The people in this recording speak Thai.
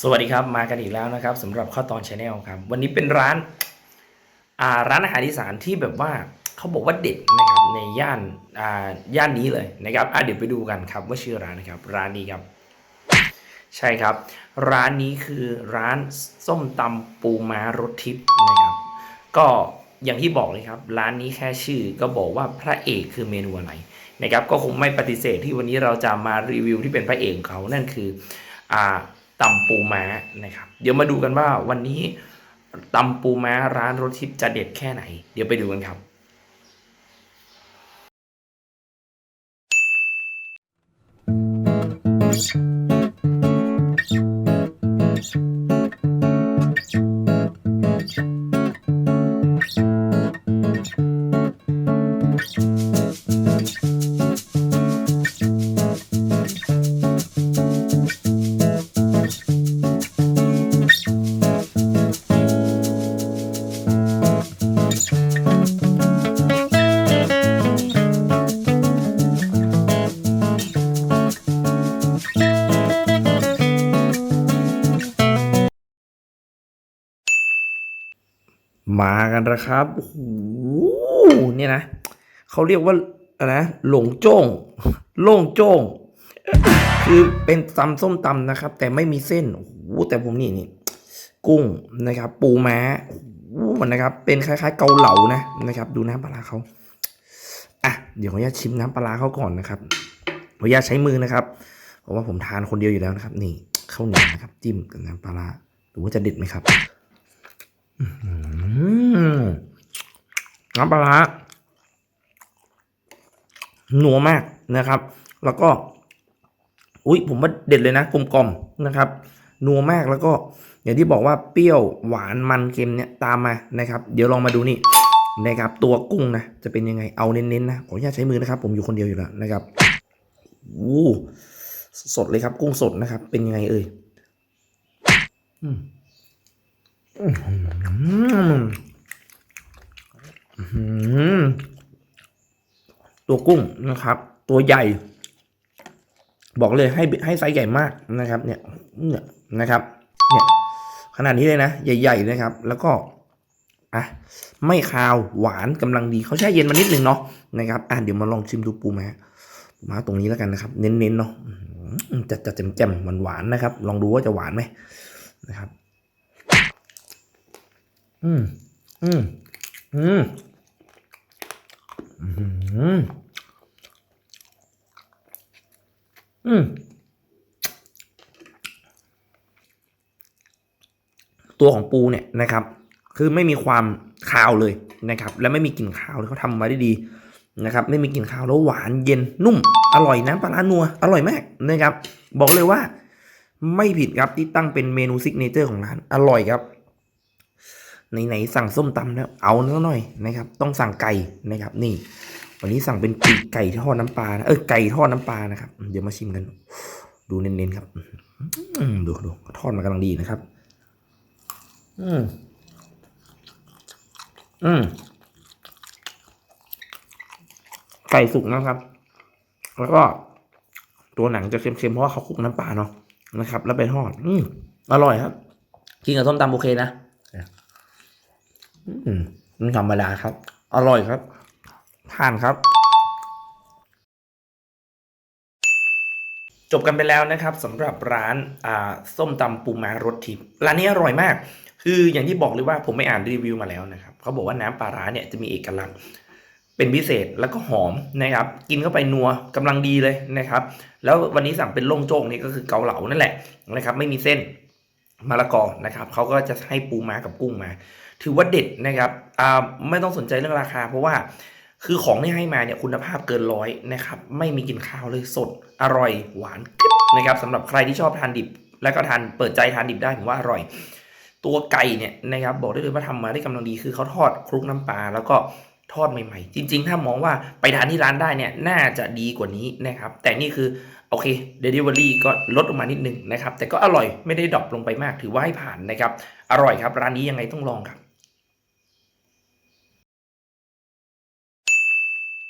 สวัสดีครับมากันอีกแล้วนะครับสำหรับข้าวตอนชาแนลครับ วันนี้เป็นร้านอ่าร้านอาหารอีสานที่แบบว่าเขาบอกว่าเด็ดนะครับในย่านอ่าย่านนี้เลยนะครับอะเดี๋ยวไปดูกันครับว่าชื่อร้านนะครับ ร้านนี้ครับ ใช่ครับ ร้านนี้คือร้านส้มตำปูม้ารสทิพย์นะครับ ก็อย่างที่บอกเลยครับ ร้านนี้แค่ชื่อก็บอกว่าพระเอกคือเมนูอะไรนะครับ ก็คงไม่ปฏิเสธที่วันนี้เราจะมารีวิวที่เป็นพระเอกเขานั่นคืออ่า ตำปูม้านะครับ เดี๋ยวมาดูกันว่าวันนี้ตำปูม้าร้านรสทิพย์จะเด็ดแค่ไหน เดี๋ยวไปดูกันครับ มากันแล้วครับโอ้โหเนี่ยนะเขาเรียกว่าอะไรนะหลงโจ้งโล่งโจ้งคือเป็นตำส้มตำนะครับ แต่ไม่มีเส้นโอ้โหแต่ผมนี่นี่กุ้งนะครับ ปูม้าโอ้โหนะครับ เป็นคล้ายๆ เกาเหลานะนะครับ ดูน้ำปลาเขาอะเดี๋ยวขออนุญาตชิมน้ำปลาเขาก่อนนะครับขออนุญาตใช้มือนะครับเพราะว่าผมทานคนเดียวอยู่แล้วนะครับ นี่ข้าวเหนียวนะครับ จิ้มกับน้ำปลาร้าดูว่าจะเด็ดไหมครับ อืม น้ำปลาร้าหนัวมากนะครับ แล้วก็ อุ้ยผมว่าเด็ดเลยนะกลมกลมนะครับนัวมากแล้วก็ อย่างที่บอกว่าเปรี้ยวหวานมันเค็มเนี่ยตามมานะครับ เดี๋ยวลองมาดูนี่นะครับ ตัวกุ้งนะจะเป็นยังไงเอาเน้นๆนะขออนุญาตใช้มือนะครับ ผมอยู่คนเดียวอยู่แล้วนะครับอู้สดเลยครับ กุ้งสดนะครับ เป็นยังไงเอ่ยอืมอืม ตัวกุ้งนะครับ ตัวใหญ่ บอกเลยให้ให้ไซส์ใหญ่มากนะครับ เนี่ยเนี่ยนะครับ เนี่ยขนาดนี้เลยนะ ใหญ่ ๆ นะครับ แล้วก็อะไม่คาวหวานกำลังดีเขาแช่เย็นมานิดนึงเนาะนะครับอะเดี๋ยวมาลองชิมดูปูม้าปูม้าตรงนี้แล้วกันนะครับ เน้นๆเนาะจัดจัดแจ่มๆหวานๆนะครับ ลองดูว่าจะหวานไหมนะครับ อืมอืมอืม อืม ตัวของปูเนี่ยนะครับ คือไม่มีความคาวเลยนะครับ และไม่มีกลิ่นคาวเลยเขาทำมาได้ดีนะครับ ไม่มีกลิ่นคาวแล้วหวานเย็นนุ่ม อร่อยนะปลาร้านัว อร่อยมากนะครับ บอกเลยว่า ไม่ผิดครับที่ตั้งเป็นเมนูซิกเนเจอร์ของร้าน อร่อยครับ ไหนๆสั่งส้มตำแล้วเอาเนื้อหน่อยนะครับ ต้องสั่งไก่นะครับ นี่ วันนี้สั่งเป็นปีกไก่ทอดน้ำปลานะเออไก่ทอดน้ำปลานะครับ เดี๋ยวมาชิมกัน ดูเน้นๆครับอืดูดูทอดมากำลังดีนะครับ อืมอืมไก่สุกนะครับ แล้วก็ตัวหนังจะเค็มๆเพราะว่าเขาคลุกน้ำปลาเนาะนะครับ แล้วไปทอด อืมอร่อยครับกินกับส้มตำโอเคนะ มันธรรมดาครับ อร่อยครับทานครับ จบกันไปแล้วนะครับสำหรับร้านอ่าส้มตำปูม้ารสทิพย์ร้านนี้อร่อยมาก คืออย่างที่บอกเลยว่าผมไม่อ่านรีวิวมาแล้วนะครับเขาบอกว่าน้ำปลาร้าเนี่ยจะมีเอกลักษณ์เป็นพิเศษแล้วก็หอมนะครับ กินเข้าไปนัวกำลังดีเลยนะครับ แล้ววันนี้สั่งเป็นล่งโจ้งนี่ก็คือเกาเหลานั่นแหละนะครับ ไม่มีเส้น มะละกอนะครับเขาก็จะให้ปูม้ากับกุ้งมา ถือว่าเด็ดนะครับไม่ต้องสนใจเรื่องราคา เพราะว่าคือของที่ให้มาเนี่ยคุณภาพเกินร้อยนะครับไม่มีกลิ่นคาวเลยสดอร่อยหวานกริบนะครับสำหรับใครที่ชอบทานดิบ แล้วก็ทานเปิดใจทานดิบได้ผมว่าอร่อย ตัวไก่เนี่ยนะครับบอกได้เลยว่าทำมาได้กำลังดีคือเขาทอดคลุกน้ำปลาแล้วก็ ทอดใหม่ๆ จริง ๆ ถ้ามองว่าไปทานที่ร้านได้เนี่ยน่าจะดีกว่านี้นะครับ แต่นี่คือโอเคเดลิเวอรี่ก็ลดลงมานิดนึงนะครับ แต่ก็อร่อยไม่ได้ดรอปลงไปมากถือว่าให้ผ่านนะครับ อร่อยครับ ร้านนี้ยังไงต้องลองครับ